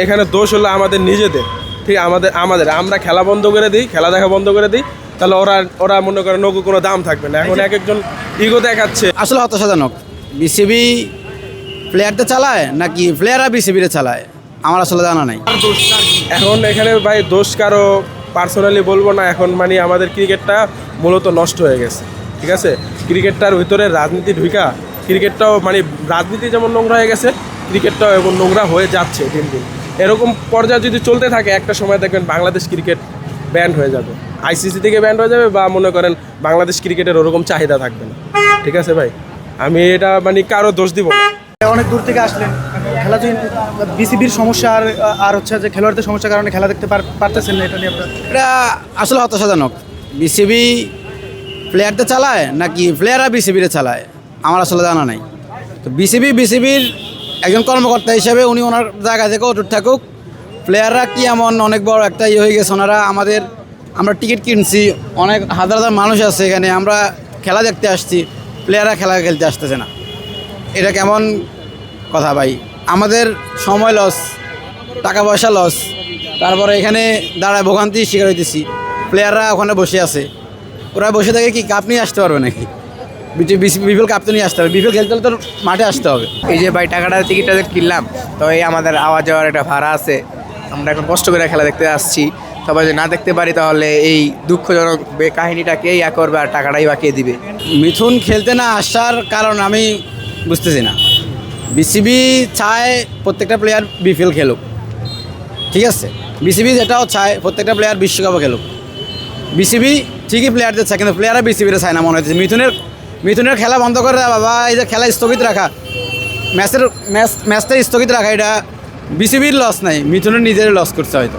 এখানে দোষ হলো আমাদের নিজেদের। ঠিক আমাদের আমাদের। আমরা খেলা বন্ধ করে দিই খেলা দেখা বন্ধ করে দিই তাহলে ওরা ওরা মনে করে নৌকো কোনো দাম থাকবে না। এখন এক একজন ইগো দেখাচ্ছে। আসলে হতাশাজনক। বিসিবি প্লেয়ারদের চালায় নাকি প্লেয়াররা বিসিবিরে চালায়? আমার আসলে জানা নাই। এখন এখানে ভাই দোষ কারও পার্সোনালি বলব না। এখন মানে আমাদের ক্রিকেটটা মূলত নষ্ট হয়ে গেছে। ঠিক আছে? ক্রিকেটটার ভিতরে রাজনীতি ঢুকা ক্রিকেটটাও মানে রাজনীতি যেমন নোংরা হয়ে গেছে ক্রিকেটটাও এখন নোংরা হয়ে যাচ্ছে দিন দিন। এরকম পর্যায়ে যদি চলতে থাকে একটা সময় দেখবেন বাংলাদেশ ক্রিকেট ব্যান্ড হয়ে যাবে। আইসিসি থেকে ব্যান্ড হয়ে যাবে বা মনে করেন বাংলাদেশ ক্রিকেটের ওরকম চাহিদা থাকবে না। ঠিক আছে ভাই? আমি এটা মানে কারও দোষ দিব না। অনেক দূর থেকে আসলেন। খেলা বিসিবির সমস্যা আর আর হচ্ছে যে খেলোয়াড়দের সমস্যার কারণে খেলা দেখতে পারতেছেন না এটা নিয়ে আপনার এটা আসলে হতাশাজনক। বিসিবি প্লেয়ারদের চালায় নাকি প্লেয়াররা বিসিবিরে চালায়? আমার আসলে জানা নাই। তো বিসিবি বিসিবির একজন কর্মকর্তা হিসেবে উনি ওনার জায়গা থেকে অটুট থাকুক। প্লেয়াররা কি এমন অনেক বড় একটা ইয়ে হয়ে গেছে, ওনারা আমাদের, আমরা টিকিট কিনছি, অনেক হাজার হাজার মানুষ আছে এখানে, আমরা খেলা দেখতে আসছি প্লেয়াররা খেলা খেলতে আসতেছে না। এটা কেমন কথা ভাই? আমাদের সময় লস টাকা পয়সা লস তারপরে এখানে দাঁড়ায় ভোগান্তি শিকার হইতেছি। প্লেয়াররা ওখানে বসে আছে। ওরা বসে থাকে কি কাপ নিয়ে আসতে পারবে নাকি? বিপিএল কাপ তো নিয়ে আসতে হবে। বিপিএল খেলতে হলে তো মাঠে আসতে হবে। এই যে ভাই টাকাটা টিকিটটা কিনলাম তো এই আমাদের আওয়া যাওয়ার একটা ভাড়া আছে। আমরা এখন কষ্ট করে খেলা দেখতে আসছি। সবাই যদি না দেখতে পারি তাহলে এই দুঃখজনক কাহিনীটাকে ইয়া করবে আর টাকাটাই বা কে দিবে? মিথুন খেলতে না আসার কারণ আমি বুঝতেছি না। বিসিবি চায় প্রত্যেকটা প্লেয়ার বিপিএল খেলুক। ঠিক আছে? বিসিবি যেটাও চায় প্রত্যেকটা প্লেয়ার বিশ্বকাপও খেলুক। বিসিবি ঠিকই প্লেয়ারদের চায় কিন্তু প্লেয়াররা বিসিবিরে চায় না মনে হচ্ছে। মিথুনের মিথুনের খেলা বন্ধ করে দেওয়া বাবা, এই যে খেলা স্থগিত রাখা। ম্যাচের ম্যাচ ম্যাচটা স্থগিত রাখা, এটা বিসিবির লস নাই, মিথুনের নিজের লস করছে হয়তো।